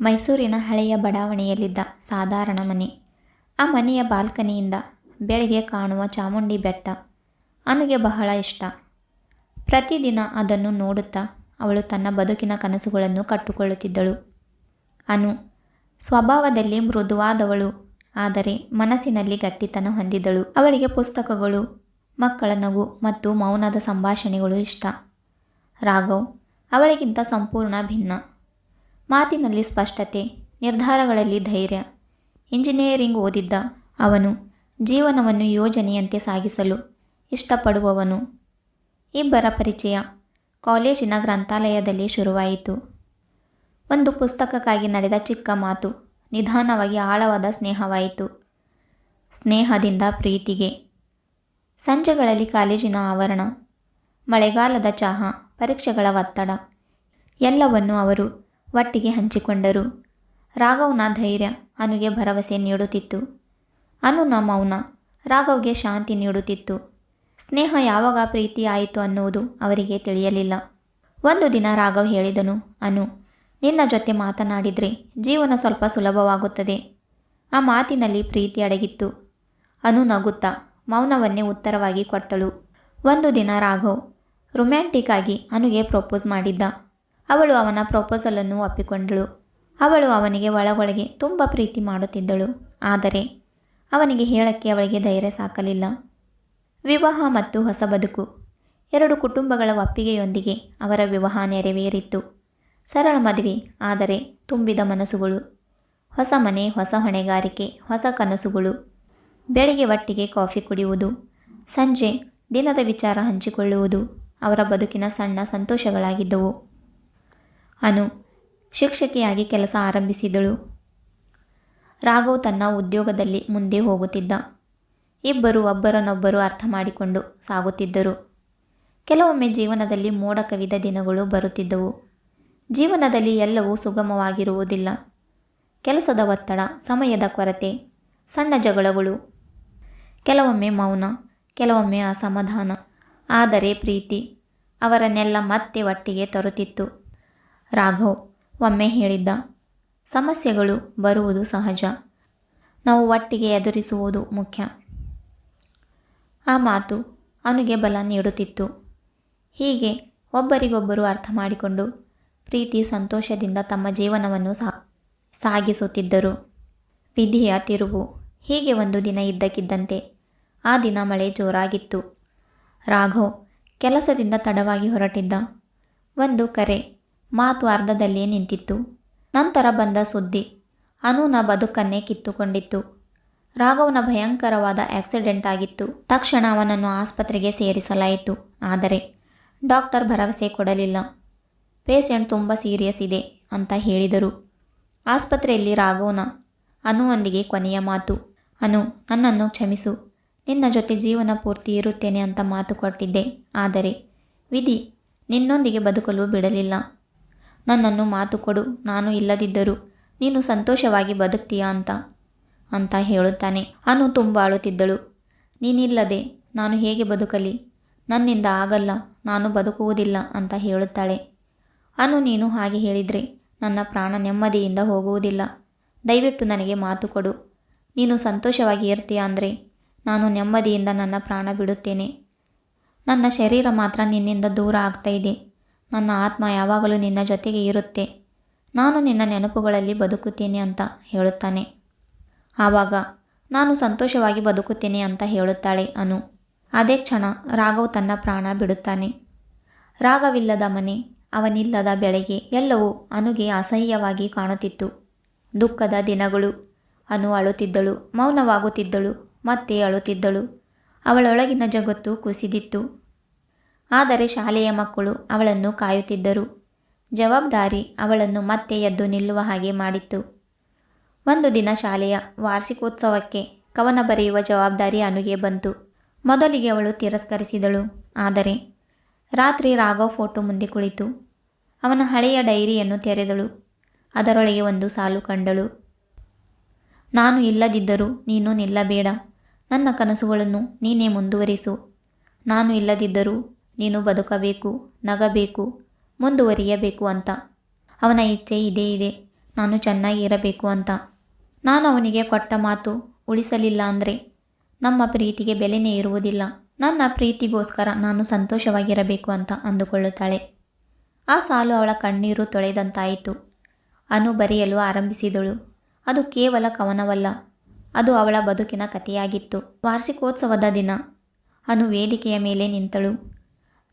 ಮೈಸೂರಿನ ಹಳೆಯ ಬಡಾವಣೆಯಲ್ಲಿದ್ದ ಸಾಧಾರಣ ಮನೆ. ಆ ಮನೆಯ ಬಾಲ್ಕನಿಯಿಂದ ಬೆಳಗ್ಗೆ ಕಾಣುವ ಚಾಮುಂಡಿ ಬೆಟ್ಟ ಅನುಗೆ ಬಹಳ ಇಷ್ಟ. ಪ್ರತಿದಿನ ಅದನ್ನು ನೋಡುತ್ತಾ ಅವಳು ತನ್ನ ಬದುಕಿನ ಕನಸುಗಳನ್ನು ಕಟ್ಟಿಕೊಳ್ಳುತ್ತಿದ್ದಳು. ಅನು ಸ್ವಭಾವದಲ್ಲಿ ಮೃದುವಾದವಳು, ಆದರೆ ಮನಸ್ಸಿನಲ್ಲಿ ಗಟ್ಟಿತನ ಹೊಂದಿದ್ದಳು. ಅವಳಿಗೆ ಪುಸ್ತಕಗಳು, ಮಕ್ಕಳ ನಗು ಮತ್ತು ಮೌನದ ಸಂಭಾಷಣೆಗಳು ಇಷ್ಟ. ರಾಘವ್ ಅವಳಿಗಿಂತ ಸಂಪೂರ್ಣ ಭಿನ್ನ. ಮಾತಿನಲ್ಲಿ ಸ್ಪಷ್ಟತೆ, ನಿರ್ಧಾರಗಳಲ್ಲಿ ಧೈರ್ಯ. ಇಂಜಿನಿಯರಿಂಗ್ ಓದಿದ್ದ ಅವನು ಜೀವನವನ್ನು ಯೋಜನೆಯಂತೆ ಸಾಗಿಸಲು ಇಷ್ಟಪಡುವವನು. ಇಬ್ಬರ ಪರಿಚಯ. ಕಾಲೇಜಿನ ಗ್ರಂಥಾಲಯದಲ್ಲಿ ಶುರುವಾಯಿತು. ಒಂದು ಪುಸ್ತಕಕ್ಕಾಗಿ ನಡೆದ ಚಿಕ್ಕ ಮಾತು, ನಿಧಾನವಾಗಿ ಆಳವಾದ ಸ್ನೇಹವಾಯಿತು. ಸ್ನೇಹದಿಂದ ಪ್ರೀತಿಗೆ. ಸಂಜೆಗಳಲ್ಲಿ ಕಾಲೇಜಿನ ಆವರಣ. ಮಳೆಗಾಲದ ಚಹಾ, ಪರೀಕ್ಷೆಗಳ ಒತ್ತಡ. ಎಲ್ಲವನ್ನು ಅವರು ಒಟ್ಟಿಗೆ ಹಂಚಿಕೊಂಡರು. ರಾಘವ್ನ ಧೈರ್ಯ ಅನುಗೆ ಭರವಸೆ ನೀಡುತ್ತಿತ್ತು. ಅನುನ ಮೌನ ರಾಘವ್ಗೆ ಶಾಂತಿ ನೀಡುತ್ತಿತ್ತು. ಸ್ನೇಹ ಯಾವಾಗ ಪ್ರೀತಿ ಆಯಿತು ಅನ್ನುವುದು ಅವರಿಗೆ ತಿಳಿಯಲಿಲ್ಲ. ಒಂದು ದಿನ ರಾಘವ್ ಹೇಳಿದನು, ಅನು, ನಿನ್ನ ಜೊತೆ ಮಾತನಾಡಿದರೆ ಜೀವನ ಸ್ವಲ್ಪ ಸುಲಭವಾಗುತ್ತದೆ. ಆ ಮಾತಿನಲ್ಲಿ ಪ್ರೀತಿ ಅಡಗಿತ್ತು. ಅನು ನಗುತ್ತಾ ಮೌನವನ್ನೇ ಉತ್ತರವಾಗಿ ಕೊಟ್ಟಳು. ಒಂದು ದಿನ ರಾಘವ್ ರೊಮ್ಯಾಂಟಿಕ್ ಆಗಿ ಅನುಗೆ ಪ್ರಪೋಸ್ ಮಾಡಿದ್ದ. ಅವಳು ಅವನ ಪ್ರಪೋಸಲನ್ನು ಒಪ್ಪಿಕೊಂಡಳು. ಅವಳು ಅವನಿಗೆ ಒಳಗೊಳಗೆ ತುಂಬ ಪ್ರೀತಿ ಮಾಡುತ್ತಿದ್ದಳು. ಆದರೆ ಅವನಿಗೆ ಹೇಳಕ್ಕೆ ಅವಳಿಗೆ ಧೈರ್ಯ ಸಾಕಲಿಲ್ಲ. ವಿವಾಹ ಮತ್ತು ಹೊಸ ಬದುಕು ಎರಡು ಕುಟುಂಬಗಳ ಒಪ್ಪಿಗೆಯೊಂದಿಗೆ ಅವರ ವಿವಾಹ ನೆರವೇರಿತ್ತು. ಸರಳ ಮದುವೆ, ಆದರೆ ತುಂಬಿದ ಮನಸ್ಸುಗಳು, ಹೊಸ ಮನೆ, ಹೊಸ ಹೊಣೆಗಾರಿಕೆ, ಹೊಸ ಕನಸುಗಳು, ಬೆಳಿಗ್ಗೆ ಒಟ್ಟಿಗೆ ಕಾಫಿ ಕುಡಿಯುವುದು, ಸಂಜೆ ದಿನದ ವಿಚಾರ ಹಂಚಿಕೊಳ್ಳುವುದು, ಅವರ ಬದುಕಿನ ಸಣ್ಣ ಸಂತೋಷಗಳಾಗಿದ್ದವು. ಅನು ಶಿಕ್ಷಕಿಯಾಗಿ ಕೆಲಸ ಆರಂಭಿಸಿದಳು. ರಾಘವ್ ತನ್ನ ಉದ್ಯೋಗದಲ್ಲಿ ಮುಂದೆ ಹೋಗುತ್ತಿದ್ದ. ಇಬ್ಬರು ಒಬ್ಬರನ್ನೊಬ್ಬರು ಅರ್ಥ ಮಾಡಿಕೊಂಡು ಸಾಗುತ್ತಿದ್ದರು. ಕೆಲವೊಮ್ಮೆ ಜೀವನದಲ್ಲಿ ಮೋಡ ಕವಿದ ದಿನಗಳು ಬರುತ್ತಿದ್ದವು. ಜೀವನದಲ್ಲಿ ಎಲ್ಲವೂ ಸುಗಮವಾಗಿರುವುದಿಲ್ಲ. ಕೆಲಸದ ಒತ್ತಡ, ಸಮಯದ ಕೊರತೆ, ಸಣ್ಣ ಜಗಳಗಳು, ಕೆಲವೊಮ್ಮೆ ಮೌನ, ಕೆಲವೊಮ್ಮೆ ಅಸಮಾಧಾನ, ಆದರೆ ಪ್ರೀತಿ ಅವರನ್ನೆಲ್ಲ ಮತ್ತೆ ಒಟ್ಟಿಗೆ ತರುತ್ತಿತ್ತು. ರಾಘವ್ ಒಮ್ಮೆ ಹೇಳಿದ್ದ, ಸಮಸ್ಯೆಗಳು ಬರುವುದು ಸಹಜ. ನಾವು ಒಟ್ಟಿಗೆ ಎದುರಿಸುವುದು ಮುಖ್ಯ. ಆ ಮಾತು ಅವನಿಗೆ ಬಲ ನೀಡುತ್ತಿತ್ತು. ಹೀಗೆ ಒಬ್ಬರಿಗೊಬ್ಬರು ಅರ್ಥ ಮಾಡಿಕೊಂಡು ಪ್ರೀತಿ, ಸಂತೋಷದಿಂದ ತಮ್ಮ ಜೀವನವನ್ನು ಸಾ, ಸಾಗಿಸುತ್ತಿದ್ದರು. ವಿಧಿಯ ತಿರುವು ಹೀಗೆ ಒಂದು ದಿನ ಇದ್ದಕ್ಕಿದ್ದಂತೆ ಆ ದಿನ ಮಳೆ ಜೋರಾಗಿತ್ತು. ರಾಘವ್ ಕೆಲಸದಿಂದ ತಡವಾಗಿ ಹೊರಟಿದ್ದ. ಒಂದು ಕರೆ ಮಾತು ಅರ್ಧದಲ್ಲೇ ನಿಂತಿತ್ತು. ನಂತರ ಬಂದ ಸುದ್ದಿ. ಅನುನ ಬದುಕನ್ನೇ ಕಿತ್ತುಕೊಂಡಿತ್ತು. ರಾಘವನ ಭಯಂಕರವಾದ ಆಕ್ಸಿಡೆಂಟ್ ಆಗಿತ್ತು. ತಕ್ಷಣ ಅವನನ್ನು ಆಸ್ಪತ್ರೆಗೆ ಸೇರಿಸಲಾಯಿತು. ಆದರೆ, ಡಾಕ್ಟರ್ ಭರವಸೆ ಕೊಡಲಿಲ್ಲ. ಪೇಷಂಟ್ ತುಂಬ ಸೀರಿಯಸ್ ಇದೆ ಅಂತ ಹೇಳಿದರು. ಆಸ್ಪತ್ರೆಯಲ್ಲಿ ರಾಘವನ, ಅನುವೊಂದಿಗೆ ಕೊನೆಯ ಮಾತು. ಅನು, ನನ್ನನ್ನು ಕ್ಷಮಿಸು. ನಿನ್ನ ಜೊತೆ ಜೀವನ ಪೂರ್ತಿ ಇರುತ್ತೇನೆ ಅಂತ ಮಾತು ಕೊಟ್ಟಿದ್ದೆ. ಆದರೆ, ವಿಧಿ, ನಿನ್ನೊಂದಿಗೆ ಬದುಕಲು ಬಿಡಲಿಲ್ಲ. ನನ್ನನ್ನು ಮಾತು ಕೊಡು, ನಾನು ಇಲ್ಲದಿದ್ದರೂ ನೀನು ಸಂತೋಷವಾಗಿ ಬದುಕ್ತೀಯಾ ಅಂತ. ಅಂತ ಹೇಳುತ್ತಾನೆ. ಅನು ತುಂಬ ಅಳುತ್ತಿದ್ದಳು. ನೀನಿಲ್ಲದೆ ನಾನು ಹೇಗೆ ಬದುಕಲಿ? ನನ್ನಿಂದ ಆಗಲ್ಲ, ನಾನು ಬದುಕುವುದಿಲ್ಲ ಅಂತ ಹೇಳುತ್ತಾಳೆ. ಅನು, ನೀನು ಹಾಗೆ ಹೇಳಿದರೆ ನನ್ನ ಪ್ರಾಣ ನೆಮ್ಮದಿಯಿಂದ ಹೋಗುವುದಿಲ್ಲ. ದಯವಿಟ್ಟು ನನಗೆ ಮಾತು ಕೊಡು. ನೀನು ಸಂತೋಷವಾಗಿ ಇರ್ತೀಯ ಅಂದರೆ ನಾನು ನೆಮ್ಮದಿಯಿಂದ ನನ್ನ ಪ್ರಾಣ ಬಿಡುತ್ತೇನೆ. ನನ್ನ ಶರೀರ ಮಾತ್ರ ನಿನ್ನಿಂದ ದೂರ ಆಗ್ತಾ ನನ್ನ ಆತ್ಮ ಯಾವಾಗಲೂ ನಿನ್ನ ಜೊತೆಗೆ ಇರುತ್ತೆ. ನಾನು ನಿನ್ನ ನೆನಪುಗಳಲ್ಲಿ ಬದುಕುತ್ತೇನೆ ಅಂತ ಹೇಳುತ್ತಾನೆ. ಆವಾಗ, ನಾನು ಸಂತೋಷವಾಗಿ ಬದುಕುತ್ತೇನೆ ಅಂತ ಹೇಳುತ್ತಾಳೆ ಅನು. ಅದೇ ಕ್ಷಣ ರಾಘವ್ ತನ್ನ ಪ್ರಾಣ ಬಿಡುತ್ತಾನೆ. ರಾಗವಿಲ್ಲದ ಮನೆ, ಅವನಿಲ್ಲದ ಬೆಳಗ್ಗೆ ಎಲ್ಲವೂ ಅನುಗೆ ಅಸಹ್ಯವಾಗಿ ಕಾಣುತ್ತಿತ್ತು. ದುಃಖದ ದಿನಗಳು, ಅನು ಅಳುತ್ತಿದ್ದಳು, ಮೌನವಾಗುತ್ತಿದ್ದಳು, ಮತ್ತೆ ಅಳುತ್ತಿದ್ದಳು. ಅವಳೊಳಗಿನ ಜಗತ್ತು ಕುಸಿದಿತ್ತು. ಆದರೆ ಶಾಲೆಯ ಮಕ್ಕಳು ಅವಳನ್ನು ಕಾಯುತ್ತಿದ್ದರು. ಜವಾಬ್ದಾರಿ ಅವಳನ್ನು ಮತ್ತೆ ಎದ್ದು ನಿಲ್ಲುವ ಹಾಗೆ ಮಾಡಿತ್ತು. ಒಂದು ದಿನ ಶಾಲೆಯ ವಾರ್ಷಿಕೋತ್ಸವಕ್ಕೆ ಕವನ ಬರೆಯುವ ಜವಾಬ್ದಾರಿ ಅನುಗೆ ಬಂತು. ಮೊದಲಿಗೆ ಅವಳು ತಿರಸ್ಕರಿಸಿದಳು. ಆದರೆ ರಾತ್ರಿ ರಾಘವ್ ಫೋಟೋ ಮುಂದೆ ಕುಳಿತು. ಅವನ ಹಳೆಯ ಡೈರಿಯನ್ನು ತೆರೆದಳು. ಅದರೊಳಗೆ ಒಂದು ಸಾಲು ಕಂಡಳು. ನಾನು ಇಲ್ಲದಿದ್ದರೂ ನೀನು ನಿಲ್ಲಬೇಡ. ನನ್ನ ಕನಸುಗಳನ್ನು ನೀನೇ ಮುಂದುವರಿಸು. ನಾನು ಇಲ್ಲದಿದ್ದರೂ ನೀನು ಬದುಕಬೇಕು, ನಗಬೇಕು, ಮುಂದುವರಿಯಬೇಕು ಅಂತ. ಅವನ ಇಚ್ಛೆ ಇದೇ ಇದೆ. ನಾನು ಚೆನ್ನಾಗಿ ಇರಬೇಕು ಅಂತ. ನಾನು ಅವನಿಗೆ ಕೊಟ್ಟ ಮಾತು ಉಳಿಸಲಿಲ್ಲ ಅಂದರೆ ನಮ್ಮ ಪ್ರೀತಿಗೆ ಬೆಲೆನೇ ಇರುವುದಿಲ್ಲ. ನನ್ನ ಪ್ರೀತಿಗೋಸ್ಕರ ನಾನು ಸಂತೋಷವಾಗಿರಬೇಕು ಅಂತ ಅಂದುಕೊಳ್ಳುತ್ತಾಳೆ. ಆ ಸಾಲು ಅವಳ ಕಣ್ಣೀರು ತೊಳೆದಂತಾಯಿತು. ಅನು ಬರೆಯಲು ಆರಂಭಿಸಿದಳು. ಅದು ಕೇವಲ ಕವನವಲ್ಲ. ಅದು ಅವಳ ಬದುಕಿನ ಕಥೆಯಾಗಿತ್ತು. ವಾರ್ಷಿಕೋತ್ಸವದ ದಿನ. ಅನು ವೇದಿಕೆಯ ಮೇಲೆ ನಿಂತಳು.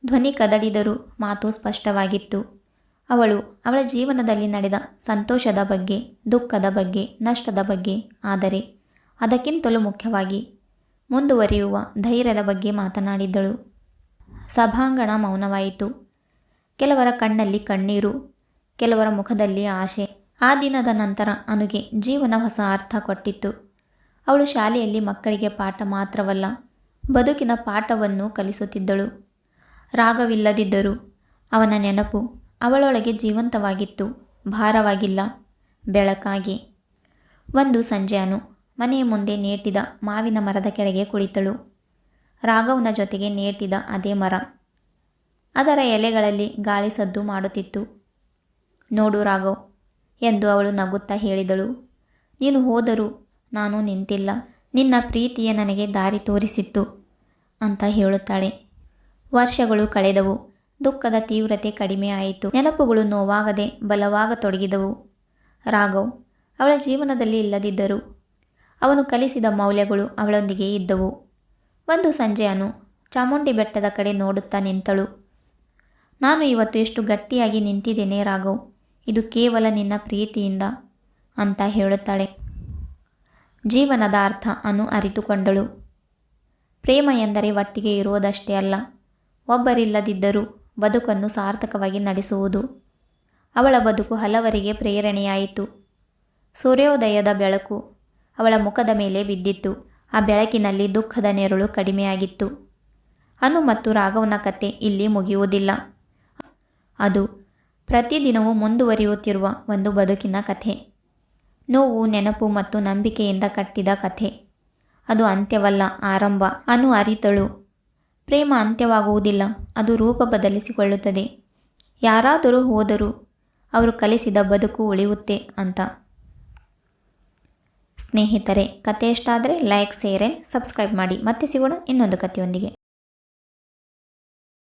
ಧ್ವನಿ ಕದಡಿದರೂ ಮಾತು ಸ್ಪಷ್ಟವಾಗಿತ್ತು. ಅವಳು ಅವಳ ಜೀವನದಲ್ಲಿ ನಡೆದ ಸಂತೋಷದ ಬಗ್ಗೆ, ದುಃಖದ ಬಗ್ಗೆ, ನಷ್ಟದ ಬಗ್ಗೆ, ಆದರೆ ಅದಕ್ಕಿಂತಲೂ ಮುಖ್ಯವಾಗಿ ಮುಂದುವರಿಯುವ ಧೈರ್ಯದ ಬಗ್ಗೆ ಮಾತನಾಡಿದ್ದಳು. ಸಭಾಂಗಣ ಮೌನವಾಯಿತು. ಕೆಲವರ ಕಣ್ಣಲ್ಲಿ ಕಣ್ಣೀರು, ಕೆಲವರ ಮುಖದಲ್ಲಿ ಆಶೆ ಆ ದಿನದ ನಂತರ ಅನುಗೆ ಜೀವನ ಹೊಸ ಅರ್ಥ ಕೊಟ್ಟಿತ್ತು. ಅವಳು ಶಾಲೆಯಲ್ಲಿ ಮಕ್ಕಳಿಗೆ ಪಾಠ ಮಾತ್ರವಲ್ಲ, ಬದುಕಿನ ಪಾಠವನ್ನು ಕಲಿಸುತ್ತಿದ್ದಳು. ರಾಗವಿಲ್ಲದಿದ್ದರೂ. ಅವನ ನೆನಪು ಅವಳೊಳಗೆ ಜೀವಂತವಾಗಿತ್ತು, ಭಾರವಾಗಿಲ್ಲ. ಬೆಳಕಾಗಿ. ಒಂದು ಸಂಜೆಯನು ಮನೆಯ ಮುಂದೆ ನೇಟಿದ ಮಾವಿನ ಮರದ ಕೆಳಗೆ ಕುಳಿತಳು. ರಾಘವನ ಜೊತೆಗೆ ನೇಟಿದ ಅದೇ ಮರ. ಅದರ ಎಲೆಗಳಲ್ಲಿ ಗಾಳಿ ಸದ್ದು ಮಾಡುತ್ತಿತ್ತು. ನೋಡು ರಾಘವ್, ಎಂದು ಅವಳು ನಗುತ್ತಾ ಹೇಳಿದಳು. ನೀನು ಹೋದರೂ ನಾನು ನಿಂತಿಲ್ಲ. ನಿನ್ನ ಪ್ರೀತಿಯೇ ನನಗೆ ದಾರಿ ತೋರಿಸಿತ್ತು ಅಂತ ಹೇಳುತ್ತಾಳೆ. ವರ್ಷಗಳು ಕಳೆದವು. ದುಃಖದ ತೀವ್ರತೆ ಕಡಿಮೆ ಆಯಿತು. ನೆನಪುಗಳು ನೋವಾಗದೆ ಬಲವಾಗತೊಡಗಿದವು ರಾಘವ್, ಅವಳ ಜೀವನದಲ್ಲಿ ಇಲ್ಲದಿದ್ದರು ಅವನು ಕಲಿಸಿದ ಮೌಲ್ಯಗಳು ಅವಳೊಂದಿಗೆ ಇದ್ದವು. ಒಂದು ಸಂಜೆ ಅನು ಚಾಮುಂಡಿ ಬೆಟ್ಟದ ಕಡೆ ನೋಡುತ್ತಾ ನಿಂತಳು. ನಾನು ಇವತ್ತು ಎಷ್ಟು ಗಟ್ಟಿಯಾಗಿ ನಿಂತಿದ್ದೇನೆ ರಾಘವ್. ಇದು ಕೇವಲ ನಿನ್ನ ಪ್ರೀತಿಯಿಂದ ಅಂತ ಹೇಳುತ್ತಾಳೆ. ಜೀವನದ ಅರ್ಥ ಅನು ಅರಿತುಕೊಂಡಳು. ಪ್ರೇಮ ಎಂದರೆ ಒಟ್ಟಿಗೆ ಇರುವುದಷ್ಟೇ ಅಲ್ಲ. ಒಬ್ಬರಿಲ್ಲದಿದ್ದರೂ ಬದುಕನ್ನು ಸಾರ್ಥಕವಾಗಿ ನಡೆಸುವುದು. ಅವಳ ಬದುಕು ಹಲವರಿಗೆ ಪ್ರೇರಣೆಯಾಯಿತು. ಸೂರ್ಯೋದಯದ ಬೆಳಕು ಅವಳ ಮುಖದ ಮೇಲೆ ಬಿದ್ದಿತ್ತು. ಆ ಬೆಳಕಿನಲ್ಲಿ ದುಃಖದ ನೆರಳು ಕಡಿಮೆಯಾಗಿತ್ತು. ಅನು ಮತ್ತು ರಾಘವನ ಕತೆ ಇಲ್ಲಿ ಮುಗಿಯುವುದಿಲ್ಲ. ಅದು ಪ್ರತಿದಿನವೂ ಮುಂದುವರಿಯುತ್ತಿರುವ ಒಂದು ಬದುಕಿನ ಕಥೆ. ನೋವು, ನೆನಪು ಮತ್ತು ನಂಬಿಕೆಯಿಂದ ಕಟ್ಟಿದ ಕಥೆ. ಅದು ಅಂತ್ಯವಲ್ಲ, ಆರಂಭ. ಅನು ಅರಿತಳು. ಪ್ರೇಮ ಅಂತ್ಯವಾಗುವುದಿಲ್ಲ, ಅದು ರೂಪ ಬದಲಿಸಿಕೊಳ್ಳುತ್ತದೆ. ಯಾರಾದರೂ ಹೋದರೂ ಅವರು ಕಲಿಸಿದ ಬದುಕು ಉಳಿಯುತ್ತೆ ಅಂತ. ಸ್ನೇಹಿತರೆ ಕತೆ ಇಷ್ಟ ಲೈಕ್ ಆ್ಯಂಡ್ ಸಬ್ಸ್ಕ್ರೈಬ್ ಮಾಡಿ. ಮತ್ತೆ ಸಿಗೋಣ ಇನ್ನೊಂದು ಕಥೆಯೊಂದಿಗೆ.